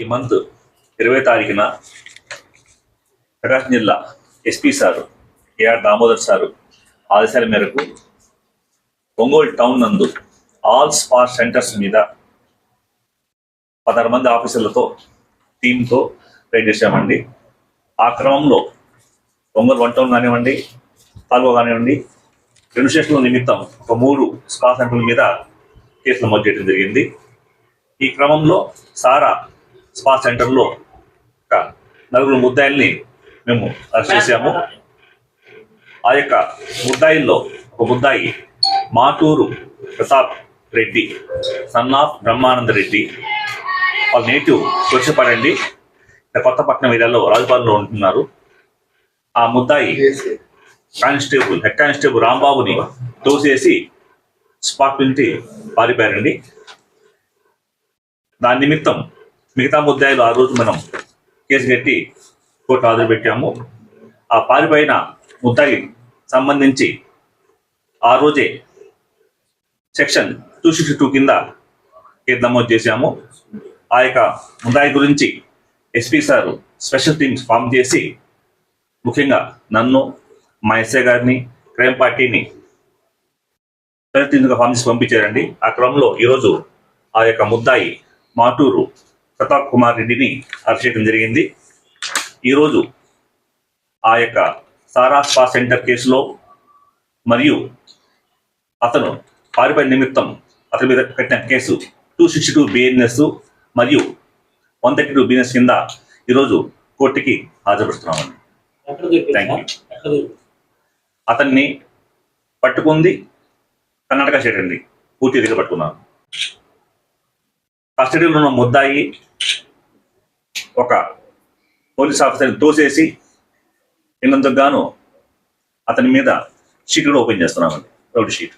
ఈ మంత్ ఇరవై తారీఖున ప్రకాశం జిల్లా SP sir AR Damodar sir ఆదేశాల మేరకు ఒంగోలు టౌన్ నందు ఆల్ స్పార్ సెంటర్స్ మీద పదహారు మంది ఆఫీసర్లతో టీంతో రైడ్ చేశామండి. ఆ క్రమంలో ఒంగోలు వన్ టౌన్ కానివ్వండి తాలూకా కానివ్వండి రెండు స్టేషన్ల నిమిత్తం ఒక మూడు స్పా సెంటర్ల మీద కేసులు నమోదు చేయడం జరిగింది. ఈ క్రమంలో సారా స్పా సెంటర్లో ఒక నలుగురు ముద్దాయిల్ని మేము అరెస్ట్ చేశాము. ఆ యొక్క ముద్దాయిల్లో ఒక ముద్దాయి మాటూరు ప్రతాప్ రెడ్డి సన్ ఆఫ్ బ్రహ్మానంద రెడ్డి. వాళ్ళ నేటివ్ స్వచ్ఛపడండి కొత్తపట్నం ఏరియాలో రాజపాలెంలో ఉంటున్నారు. ఆ ముద్దాయి కానిస్టేబుల్ హెడ్ కానిస్టేబుల్ రాంబాబుని తోసేసి స్పాట్ నుంచి పారిపోయారండి. దాని నిమిత్తం మిగతా ముద్దాయిలు ఆ రోజు మనం కేసు కట్టి కోర్టు హాజరు పెట్టాము. ఆ పారిపోయిన ముద్దాయి సంబంధించి ఆ రోజే సెక్షన్ టూ సిక్స్టీ టూ కింద కేసు నమోదు చేశాము. ఆ యొక్క ముద్దాయి గురించి SP sir special teams form చేసి ముఖ్యంగా నన్ను మా ఎస్ఐ గారిని క్రైమ్ పార్టీని స్పెషల్ టీమ్స్గా ఫామ్ చేసి పంపించారండి. ఆ క్రమంలో ఈరోజు ఆ యొక్క ముద్దాయి మాటూరు ప్రతాప్ కుమార్ రెడ్డిని చేయడం జరిగింది. ఈరోజు ఆ యొక్క సారా స్పా సెంటర్ కేసులో మరియు అతను పారిపోయిన నిమిత్తం అతని మీద కట్టిన case two sixty two BNS మరియు వన్ థర్టీ టూ బిఎన్ఎస్ కింద ఈరోజు కోర్టుకి హాజరుపరుస్తున్నామండి? ఎక్కడ దొరికింది? అతన్ని పట్టుకుంది కర్ణాటక స్టేట్ అండి. పూర్తి దగ్గర పట్టుకున్నాను. కస్టడీలో ఉన్న ముద్దాయి ఒక పోలీస్ ఆఫీసర్ని తోసేసి ఇన్నందుకు గాను అతని మీద షీట్ కూడా ఓపెన్ చేస్తున్నామండి. Rowdy sheet.